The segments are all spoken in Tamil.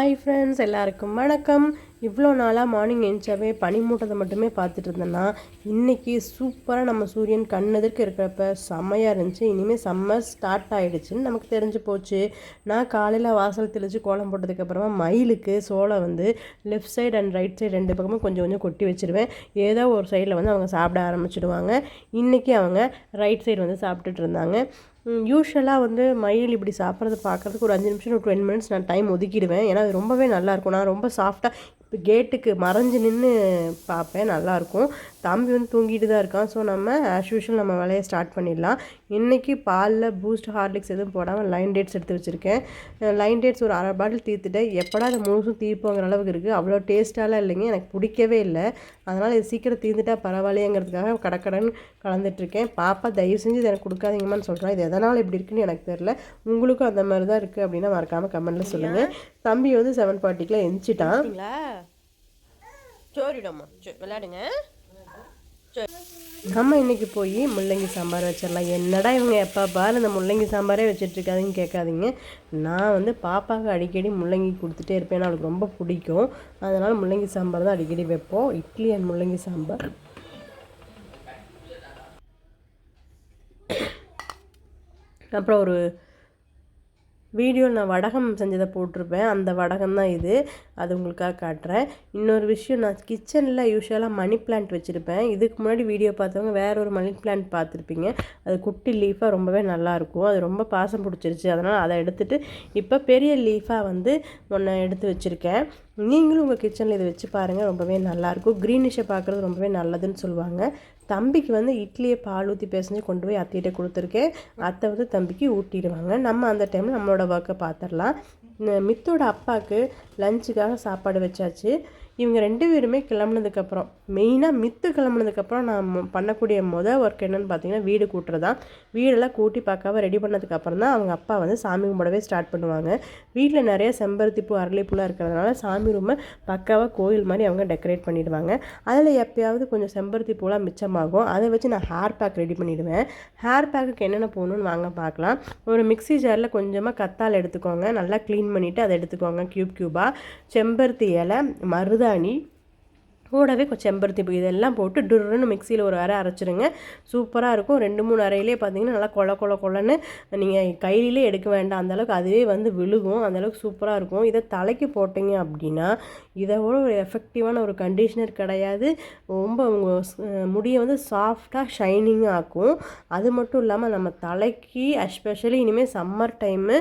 ஹாய் ஃப்ரெண்ட்ஸ் எல்லாருக்கும் வணக்கம். இவ்வளோ நாளாக மார்னிங் எழுந்தாவே பனிமூட்டத்தை மட்டுமே பார்த்துட்டு இருந்தேன்னா இன்றைக்கி சூப்பராக நம்ம சூரியன் கண்ணெதிர்க்கு இருக்கிறப்ப செம்மையாக இருந்துச்சு. இனிமேல் சம்மர் ஸ்டார்ட் ஆகிடுச்சின்னு நமக்கு தெரிஞ்சு போச்சு. நான் காலையில் வாசல் தெளித்து கோலம் போட்டதுக்கப்புறமா மயிலுக்கு சோளம் வந்து left side and right side ரெண்டு பக்கமும் கொஞ்சம் கொஞ்சம் கொட்டி வச்சுருவேன். ஏதோ ஒரு சைடில் வந்து அவங்க சாப்பிட ஆரம்பிச்சிடுவாங்க. இன்றைக்கி அவங்க ரைட் சைடு வந்து சாப்பிட்டுட்டு இருந்தாங்க. யூஸ்வலாக வந்து மயில் இப்படி சாப்பிட்றது பார்க்குறதுக்கு ஒரு அஞ்சு நிமிஷம் ஒரு டுவென் மினிட்ஸ் நான் டைம் ஒதுக்கிடுவேன். ஏன்னா அது ரொம்பவே நல்லாயிருக்கும் நான் ரொம்ப சாஃப்டாக இப்போ கேட்டுக்கு மறைஞ்சு நின்று பார்ப்பேன் நல்லாயிருக்கும். தம்பி வந்து தூங்கிட்டு தான் இருக்கான். ஸோ நம்ம ஆஸ் யூஷுவல் நம்ம வேலையை ஸ்டார்ட் பண்ணிடலாம். இன்றைக்கி பாலில் பூஸ்ட் ஹார்லிக்ஸ் எதுவும் போடாமல் லைன் டேட்ஸ் எடுத்து வச்சுருக்கேன். லைன் டேட்ஸ் ஒரு அரை பாட்டில் தீர்த்துட்டேன். எப்படா அது முழுசும் தீர்ப்போங்கிற அளவுக்கு இருக்குது அவ்வளோ டேஸ்ட்டாலாம் இல்லைங்க. எனக்கு பிடிக்கவே இல்லை. அதனால் இது சீக்கிரம் தீர்ந்துட்டா பரவாயில்லையங்கிறதுக்காக கடக்கடன்னு கலந்துட்டுருக்கேன் பாப்பா தயவு செஞ்சு இதை எனக்கு கொடுக்காதீங்கம்மான்னு சொல்கிறேன் இது எதனால் இப்படி இருக்குன்னு எனக்கு தெரில உங்களுக்கும் அந்த மாதிரி தான் இருக்குது அப்படின்னா மறக்காமல் கமெண்ட்டில் சொல்லுங்கள் தம்பி வந்து செவன் ஃபார்ட்டிக்குலாம் எந்திச்சிட்டான் சோரிடம்மா விளையாடுங்க. நம்ம இன்றைக்கி போய் முள்ளங்கி சாம்பார் வச்சிடலாம். என்னடா இவங்க எப்போ பாரு இந்த முள்ளங்கி சாம்பாரே வச்சிட்ருக்காதுன்னு கேட்காதீங்க. நான் வந்து பாப்பாவுக்கு அடிக்கடி முள்ளங்கி கொடுத்துட்டே இருப்பேன். அவளுக்கு ரொம்ப பிடிக்கும். அதனால் முள்ளங்கி சாம்பார் தான் அடிக்கடி வைப்போம். இட்லி அண்ட் முள்ளங்கி சாம்பார். அப்புறம் ஒரு வீடியோ நான் வடகம் செஞ்சதை போட்டிருப்பேன். அந்த வடகம் தான் இது. அது உங்களுக்காக காட்டுறேன். இன்னொரு விஷயம் நான் கிச்சனில் யூஸ்வலாக மணி பிளான்ட் வச்சுருப்பேன். இதுக்கு முன்னாடி வீடியோ பார்த்தவங்க வேற ஒரு மணி பிளான்ட் பார்த்துருப்பீங்க. அது குட்டி லீஃபாக ரொம்பவே நல்லாயிருக்கும் அது ரொம்ப பாசம் பிடிச்சிருச்சு. அதனால் அதை எடுத்துகிட்டு இப்போ பெரிய லீஃபாக வந்து ஒன்று எடுத்து வச்சுருக்கேன். நீங்களும் உங்கள் கிச்சனில் இதை வச்சு பாருங்கள் ரொம்பவே நல்லாயிருக்கும். க்ரீனிஷை பார்க்குறது ரொம்பவே நல்லதுன்னு சொல்லுவாங்க. தம்பிக்கு வந்து இட்லியை பால் ஊற்றி பேசஞ்சு கொண்டு போய் அத்தையிட்ட கொடுத்துருக்கேன். அத்தை வந்து தம்பிக்கு ஊட்டிடுவாங்க. நம்ம அந்த டைமில் நம்மளோட ஒர்க்கை பார்த்துடலாம். மித்தோட அப்பாவுக்கு லஞ்சுக்காக சாப்பாடு வச்சாச்சு. இவங்க ரெண்டு பேருமே கிளம்புனதுக்கப்புறம் மெயினாக மித்து கிளம்புனதுக்கப்புறம் நான் பண்ணக்கூடிய மொதல் ஒர்க் என்னென்னு பார்த்தீங்கன்னா வீடு கூட்டுறது. தான் வீடெல்லாம் கூட்டி பார்க்காம ரெடி பண்ணதுக்கப்புறம் தான் அவங்க அப்பா வந்து சாமி கும்பிடவே ஸ்டார்ட் பண்ணுவாங்க. வீட்டில் நிறைய செம்பருத்தி பூ அரளிப்பூலாம் இருக்கிறதுனால சாமி ரூமை பக்காவாக கோயில் மாதிரி அவங்க டெக்கரேட் பண்ணிவிடுவாங்க அதில் எப்போயாவது கொஞ்சம் செம்பருத்தி பூலாம் மிச்சமாகும். அதை வச்சு நான் ஹேர் பேக் ரெடி பண்ணிவிடுவேன் ஹேர் பேக்குக்கு என்னென்ன போகணுன்னு வாங்க பார்க்கலாம். ஒரு மிக்சி ஜாரில் கொஞ்சமாக கத்தால் எடுத்துக்கோங்க. நல்லா க்ளீன் பண்ணிவிட்டு அதை எடுத்துக்கோங்க. க்யூப் க்யூபாக செம்பருத்தி இலை மருதா மருதாணி கூடவே கொஞ்சம் செம்பருத்தி பூ இதெல்லாம் போட்டு டுருன்னு மிக்சியில் ஒரு அரை அரைச்சிடுங்க சூப்பராக இருக்கும். ரெண்டு மூணு அறையிலே பார்த்தீங்கன்னா நல்லா கொல கொல கொலன்னு நீங்கள் கையிலே எடுக்க வேண்டாம். அந்தளவுக்கு அதுவே வந்து விழுகும். அந்தளவுக்கு சூப்பராக இருக்கும். இதை தலைக்கு போட்டிங்க அப்படின்னா இதை விட ஒரு எஃபெக்டிவான ஒரு கண்டிஷ்னர் கிடையாது. ரொம்ப உங்கள் முடியை வந்து சாஃப்டாக ஷைனிங்காக ஆக்கும். அது மட்டும் இல்லாமல் நம்ம தலைக்கு எஸ்பெஷலி இனிமேல் சம்மர் டைமு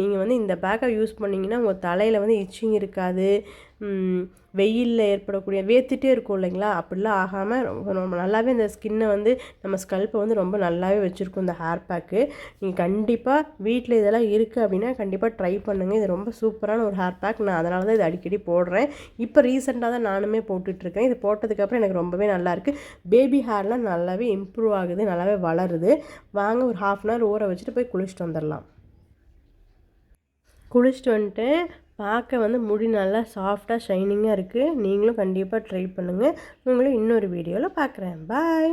நீங்கள் வந்து இந்த பேக்கை யூஸ் பண்ணிங்கன்னா உங்கள் தலையில் வந்து இச்சிங் இருக்காது. வெயிலில் ஏற்படக்கூடிய வேர்த்துட்டே இருக்கும் இல்லைங்களா? அப்படிலாம் ஆகாமல் ரொம்ப ரொம்ப நல்லாவே இந்த ஸ்கின்னை வந்து நம்ம ஸ்கல்ப்பை வந்து ரொம்ப நல்லாவே வச்சுருக்கும் இந்த ஹேர் பேக்கு நீங்கள் கண்டிப்பாக வீட்டில் இதெல்லாம் இருக்குது அப்படின்னா கண்டிப்பாக ட்ரை பண்ணுங்கள் இது ரொம்ப சூப்பரான ஒரு ஹேர் பேக் நான் அதனால தான் இது அடிக்கடி போடுறேன். இப்போ ரீசெண்டாக தான் நானுமே போட்டுட்ருக்கேன் இது போட்டதுக்கப்புறம் எனக்கு ரொம்பவே நல்லாயிருக்கு பேபி ஹேர்லாம் நல்லாவே இம்ப்ரூவ் ஆகுது. நல்லாவே வளருது. வாங்க ஒரு ஹாஃப் அன் ஹவர் ஊற வச்சுட்டு போய் குளிச்சுட்டு வந்துடலாம் குளிச்சுட்டு வந்துட்டு பார்க்க வந்து முடி நல்லா சாஃப்டாக ஷைனிங்காக இருக்குது நீங்களும் கண்டிப்பாக ட்ரை பண்ணுங்கள் உங்களும் இன்னொரு வீடியோவில் பார்க்குறேன். பாய்